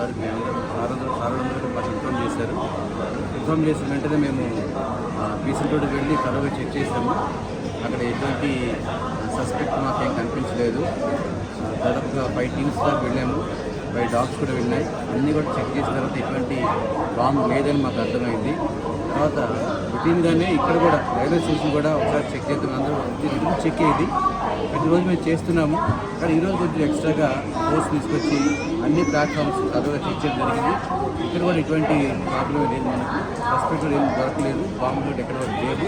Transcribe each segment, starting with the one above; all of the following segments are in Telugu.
సార్ సారందరూ సారందరూ మాకు ఇన్ఫామ్ చేశారు. ఇన్ఫామ్ చేసిన వెంటనే మేము పీసీ వెళ్ళి తరగా చెక్ చేసాము అక్కడ ఎటువంటి సస్పెక్ట్ మాకేం కనిపించలేదు. దాదాపుగా ఫైవ్ టీమ్స్ దాకా వెళ్ళాము. ఫైవ్ డాగ్స్ కూడా వెళ్ళాయి. అన్నీ కూడా చెక్ చేసిన తర్వాత ఎటువంటి బాంబు లేదని మాకు అర్థమైంది. తర్వాత రొటీన్గానే ఇక్కడ కూడా రైల్వే స్టేషన్ కూడా ఒకసారి చెక్ చేద్దాం అందరూ. చెక్ అయ్యేది ప్రతిరోజు మేము చేస్తున్నాము. కానీ ఈరోజు కొంచెం ఎక్స్ట్రాగా ఫోర్స్ తీసుకొచ్చి అన్ని ప్లాట్ఫామ్స్ చదువుగా చెక్ చేయడం జరిగింది. ఇక్కడ కూడా ఎటువంటి ప్రాబ్లం లేదు మనకు. హాస్పిటల్ ఏం దొరకలేదు. బాంబు ఎక్కడ కూడా లేదు.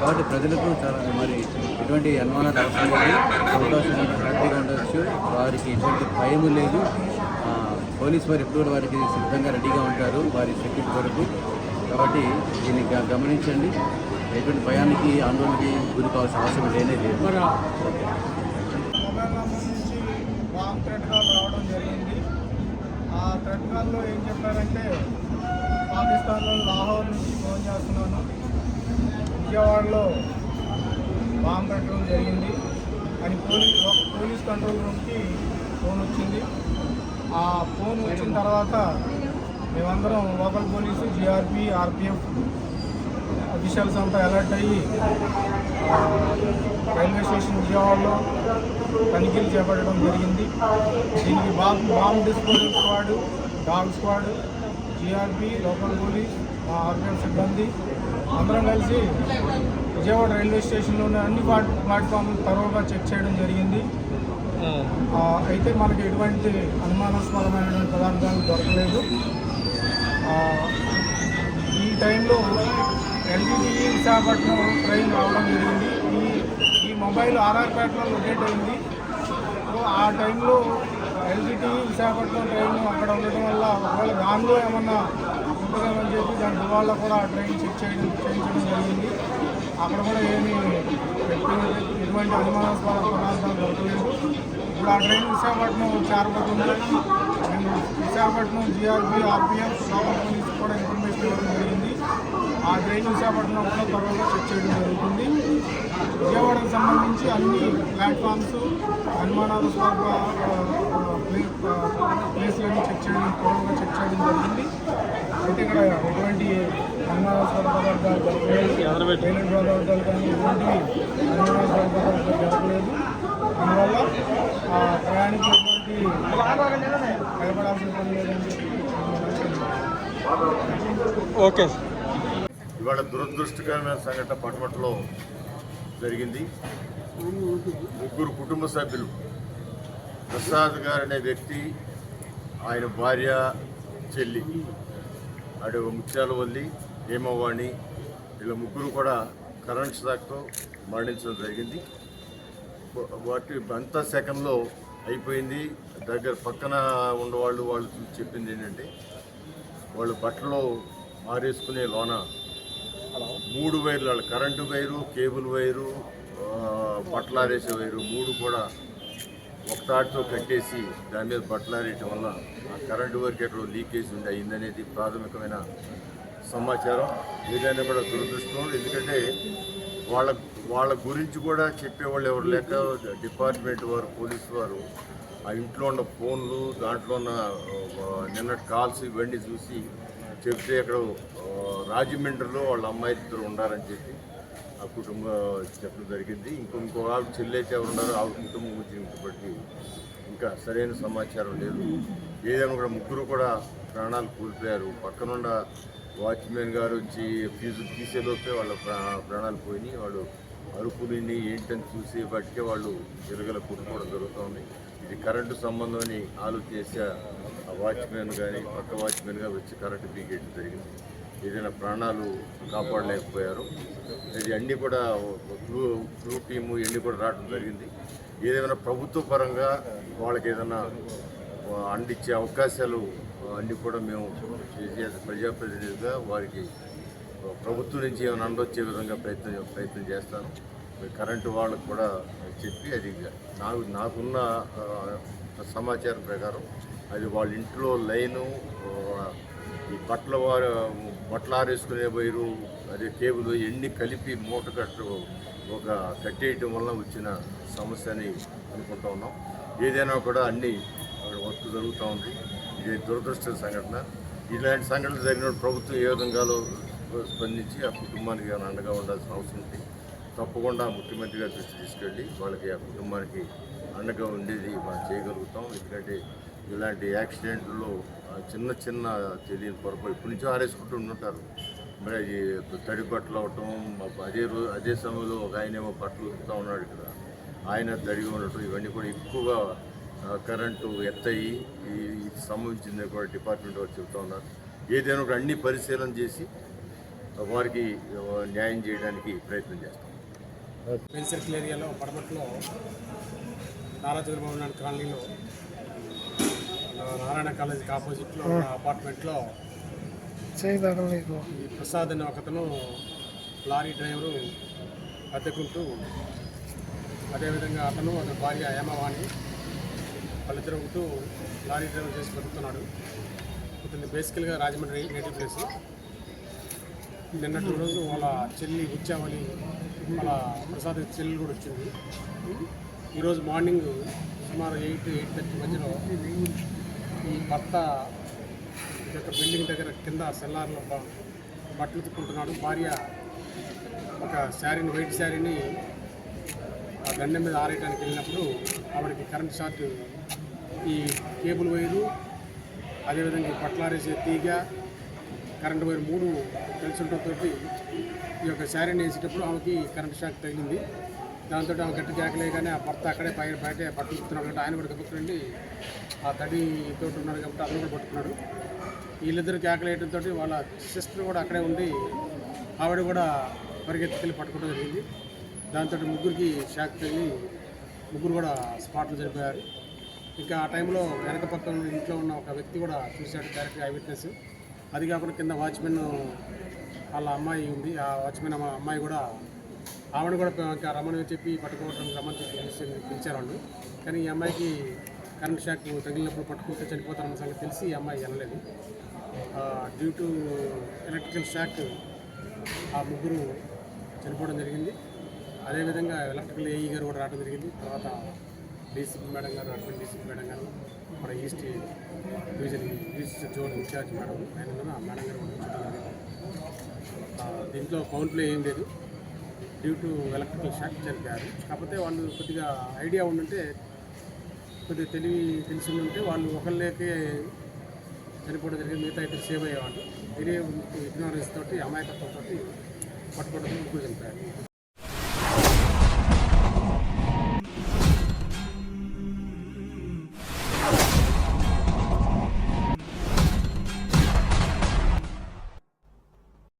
కాబట్టి ప్రజలకు చాలా మరి ఎటువంటి అనుమానాలు అవసరం లేదు. హ్యాపీగా ఉండవచ్చు వారికి ఎటువంటి భయం లేదు. పోలీస్ వారు ఎప్పుడు వారికి సిద్ధంగా రెడీగా ఉంటారు. వారి సెక్యూరిటీ వరకు కాబట్టి దీన్ని గమనించండి. ఎటువంటి భయానికి ఆందోళనకి గురి కావాల్సిన అవసరం లేనే లేదు. మొబైల్ నంబర్ నుంచి బాంబ్ థ్రెడ్ కాల్ రావడం జరిగింది ఆ థ్రెడ్ కాల్లో ఏం చెప్పారంటే పాకిస్తాన్లో లాహోర్ నుంచి ఫోన్ చేస్తున్నాను. విజయవాడలో బాంబ్ పెట్టడం జరిగింది. అని పోలీస్ పోలీస్ కంట్రోల్ రూమ్కి ఫోన్ వచ్చింది. ఆ ఫోన్ వచ్చిన తర్వాత మేమందరం local police GRP RPF officials అంతా అలర్ట్ అయ్యి రైల్వే స్టేషన్ విజయవాడలో తనిఖీలు చేపట్టడం జరిగింది. దీనికి bomb bomb disposal squad dog squad GRP local police మా ఆర్పిఎఫ్ సిబ్బంది అందరం కలిసి విజయవాడ రైల్వే స్టేషన్లో ఉన్న అన్ని ప్లాట్ ప్లాట్ఫామ్లు తరోగా చెక్ చేయడం జరిగింది. అయితే మనకి ఎటువంటి అనుమానాస్పదమైనటువంటి పదార్థాలు దొరకలేదు. ఈ టైంలో ఎల్టీటీ విశాఖపట్నం ట్రైన్ రావడం జరిగింది. ఈ ఈ మొబైల్ ఆర్ఆర్పేటలో లొకేట్ అయింది. సో ఆ టైంలో ఎల్టీటీ విశాఖపట్నం ట్రైన్ అక్కడ ఉండటం వల్ల ఒకవేళ దానిలో ఏమన్నా ఉంటుందేమని చెప్పి దాని దివాళ్ళ కూడా ఆ ట్రైన్ చెక్ చేయడం చేయించడం జరిగింది. అక్కడ కూడా ఏమీ ఎటువంటి అనుమానాస్పద పదార్థాలు దొరకలేదు ఇప్పుడు ఆ ట్రైన్ విశాఖపట్నం చేరబోతుంది విశాఖపట్నం జిఆర్బి ఆర్పిఎఫ్ లోకల్ కూడా ఇన్ఫర్మేషన్ ఇవ్వడం జరిగింది. ఆ ట్రైన్ విశాఖపట్నం కూడా త్వరలో చెక్ చేయడం జరుగుతుంది. విజయవాడకు సంబంధించి అన్ని ప్లాట్ఫామ్స్ అనుమానాస్పద ప్లేస్లన్నీ చెక్ చేయడం త్వరగా చెక్ చేయడం జరిగింది. అయితే ఇక్కడ ఎటువంటి అనుమానాస్పద పదార్థాలు జరగలేదు. పేమెంట్ పదార్థాలు కానీ ఎటువంటి అనుమానాస్పద పదార్థాలు జరగలేదు. అందువల్ల ప్రయాణికులు ఎటువంటి భయపడాల్సిన పని లేదని చెప్పి ఓకే. ఇవాళ దురదృష్టకరమైన సంఘటన పట్టుమట్టలో జరిగింది. ముగ్గురు కుటుంబ సభ్యులు ప్రసాద్ గారు అనే వ్యక్తి ఆయన భార్య చెల్లి. ఆడ ముత్యాల వల్లి హేమవాణి. వీళ్ళ ముగ్గురు కూడా కరెంట్ షాక్తో మరణించడం జరిగింది. వాటి అంతా సెకండ్లో అయిపోయింది. దగ్గర పక్కన ఉన్నవాళ్ళు వాళ్ళు చెప్పింది ఏంటంటే వాళ్ళు బట్టలు ఆరేసుకునే లోన మూడు వైర్లు వాళ్ళ కరెంటు వైరు కేబుల్ వైరు బట్టలు ఆరేసే వైరు మూడు కూడా ఒక తాటితో కట్టేసి దాని మీద బట్టలు ఆరేయటం వల్ల ఆ కరెంటు వైర్కి ఎక్కడో లీకేజ్ ఉంది అయిందనేది ప్రాథమికమైన సమాచారం. ఏదైనా కూడా దురదృష్టం. ఎందుకంటే వాళ్ళ వాళ్ళ గురించి కూడా చెప్పేవాళ్ళు ఎవరు లేక డిపార్ట్మెంట్ వారు పోలీసు వారు ఆ ఇంట్లో ఉన్న ఫోన్లు దాంట్లో ఉన్న నిన్నటి కాల్స్ ఇవన్నీ చూసి చెప్తే అక్కడ రాజమండ్రిలో వాళ్ళ అమ్మాయి ఇద్దరు ఉన్నారని చెప్పి ఆ కుటుంబ చెప్పడం జరిగింది. ఇంకో ఇంకో ఆవిడ చెల్లైతే ఎవరు ఉన్నారో ఆవిడ కుటుంబం గురించి ఇప్పటికీ ఇంకా సరైన సమాచారం లేదు. ఏదైనా కూడా ముగ్గురు కూడా ప్రాణాలు కోల్పోయారు. పక్కనున్న వాచ్మెన్ గారు వచ్చి ఫీజు తీసేలోపే వాళ్ళ ప్రా- ప్రాణాలు పోయినాయి. వాళ్ళు అరుపులని ఏంటని చూసి బట్టికే వాళ్ళు ఇరగల కొట్టుకోవడం జరుగుతూ ఉన్నాయి ఇది కరెంటు సంబంధం అని చేసే ఆ వాచ్మెన్ కానీ పక్క వాచ్మెన్గా వచ్చి కరెంటు పీకేయడం జరిగింది. ఏదైనా ప్రాణాలు కాపాడలేకపోయారు. ఇది అన్నీ కూడా ఫ్లూ ఫ్లూ టీము ఇవన్నీ కూడా రావడం జరిగింది. ఏదైనా ప్రభుత్వ పరంగా వాళ్ళకి ఏదైనా అందించే అవకాశాలు అన్నీ కూడా మేము చేసే ప్రజాప్రతినిధిగా వారికి ప్రభుత్వం నుంచి ఏమైనా అందొచ్చే విధంగా ప్రయత్నం ప్రయత్నం చేస్తాను. కరెంటు వాళ్ళకు కూడా చెప్పి అది నాకు నాకున్న సమాచారం ప్రకారం అది వాళ్ళ ఇంట్లో లైను ఈ బట్టల వారు బట్టలు ఆరేసుకునే వైరు అదే కేబుల్ ఎన్ని కలిపి మూట కట్టు ఒక కట్టేయటం వల్ల వచ్చిన సమస్య అని అనుకుంటా ఉన్నాం. ఏదైనా కూడా అన్ని అక్కడ వర్క్ జరుగుతూ ఉంది. ఇది దురదృష్ట సంఘటన. ఇలాంటి సంఘటనలు జరిగినప్పుడు ప్రభుత్వం ఏ విధంగాలో స్పందించి ఆ కుటుంబానికి అండగా ఉండాల్సిన అవసరం ఉంది. తప్పకుండా ముఖ్యమంత్రి గారి దృష్టి తీసుకెళ్ళి వాళ్ళకి ఆ కుటుంబానికి అండగా ఉండేది మనం చేయగలుగుతాం. ఎందుకంటే ఇలాంటి యాక్సిడెంట్లో చిన్న చిన్న తెలియని పొరపాటు ఇప్పటి నుంచో ఆరేసుకుంటూ ఉంటుంటారు మరి అది తడి బట్టలు అవటం అదే రోజు అదే సమయంలో ఒక ఆయన ఏమో బట్టలు ఉతుకుతా ఉన్నాడు ఇక్కడ. ఆయన తడిగా ఉండటం ఇవన్నీ కూడా ఎక్కువగా కరెంటు ఎత్తయి. ఈ ఇది సంబంధించింది కూడా డిపార్ట్మెంట్ వారు చెబుతా ఉన్నారు. ఏదైనా కూడా అన్ని పరిశీలన చేసి వారికి న్యాయం చేయడానికి ప్రయత్నం చేస్తాం. బెల్ సర్కిల్ ఏరియాలో పడమట్లో నారా చంద్రబాబు నాయుడు కాలనీలో నారాయణ కాలేజీకి ఆపోజిట్లో అపార్ట్మెంట్లో ఈ ప్రసాద్ అనే ఒకతను లారీ డ్రైవరు అద్దెకుంటూ అదేవిధంగా అతను అతని భార్య హేమవాణి వాళ్ళిద్దరు ఉంటూ లారీ డ్రైవర్ చేసి బతుకుతున్నాడు. ఇతను బేసికల్గా రాజమండ్రి నేటివ్ ప్లేస్. నిన్నటి రోజు వాళ్ళ చెల్లి ఉచ్చావళి వాళ్ళ ప్రసాద్ చెల్లి కూడా వచ్చింది. ఈరోజు మార్నింగ్ సుమారు ఎయిట్ ఎయిట్ థర్టీ మధ్యలో ఈ భర్త ఈ యొక్క బిల్డింగ్ దగ్గర కింద సెల్లార్లో బట్టలు ఉతుక్కుంటున్నాడు. భార్య ఒక శారీని వైట్ శారీని ఆ దండం మీద ఆరేయడానికి వెళ్ళినప్పుడు ఆవిడకి కరెంట్ షార్ట్ ఈ కేబుల్ వైరు అదేవిధంగా ఈ పట్లారేసే తీగ కరెంట్ వైర్ మూడు కలిసి ఉండటంతో ఈ యొక్క శారీని వేసేటప్పుడు ఆమెకి కరెంట్ షాక్ తగిలింది. దాంతో ఆమె గట్టి కానీ ఆ భర్త అక్కడే పైన బయట పట్టుకుతున్నాడు కాబట్టి ఆయన కూడా గబుక్కునండి ఆ తడి తోటి ఉన్నాడు కాబట్టి అతను కూడా పట్టుకున్నాడు. వీళ్ళిద్దరు కేకలేయడంతో వాళ్ళ సిస్టర్ కూడా అక్కడే ఉండి ఆవిడ కూడా పరిగెత్తుకెళ్ళి పట్టుకోవడం జరిగింది. దాంతో ముగ్గురికి షాక్ తగిలి ముగ్గురు కూడా స్పాట్లు చనిపోయారు. ఇంకా ఆ టైంలో వెనక పక్కన ఇంట్లో ఉన్న ఒక వ్యక్తి కూడా చూశాడు డైరెక్ట్గా ఐ విట్నెస్ అది కాకుండా కింద వాచ్మెన్ వాళ్ళ అమ్మాయి ఉంది. ఆ వాచ్మెన్ అమ్మాయి కూడా ఆవిడ కూడా రమ్మని చెప్పి పట్టుకోవడం రమ్మని చెప్పి పిలిచి- పిలిచారు కానీ ఈ అమ్మాయికి కరెంట్ షాక్ తగిలినప్పుడు పట్టుకుంటే చనిపోతారన్న సంగతి తెలిసి ఈ అమ్మాయి వెళ్ళలేదు. డ్యూ టు ఎలక్ట్రికల్ షాక్ ఆ ముగ్గురు చనిపోవడం జరిగింది. అదేవిధంగా ఎలక్ట్రికల్ ఏఈ గారు కూడా రావడం జరిగింది. తర్వాత డీసీపీ మేడం గారు అడ్మిన్ డీసీపీ మేడం గారు మన east division east zone in-charge madam ఆయన మేడం గారు కూడా వచ్చడం జరిగింది దీంట్లో ఏం లేదు. డ్యూ టు ఎలక్ట్రికల్ షాక్ చనిపోయారు కాకపోతే వాళ్ళు కొద్దిగా ఐడియా ఉండుంటే కొద్దిగా తెలివి తెలిసి ఉంటే వాళ్ళు ఒకళ్ళకే చనిపోవడం జరిగింది. మిగతా ఇద్దరు సేవ్ అయ్యేవాళ్ళు. వేరే ఇగ్నోరెన్స్ తోటి అమాయకత్వంతో పట్టుకోవడం ముగ్గురు చనిపోయారు.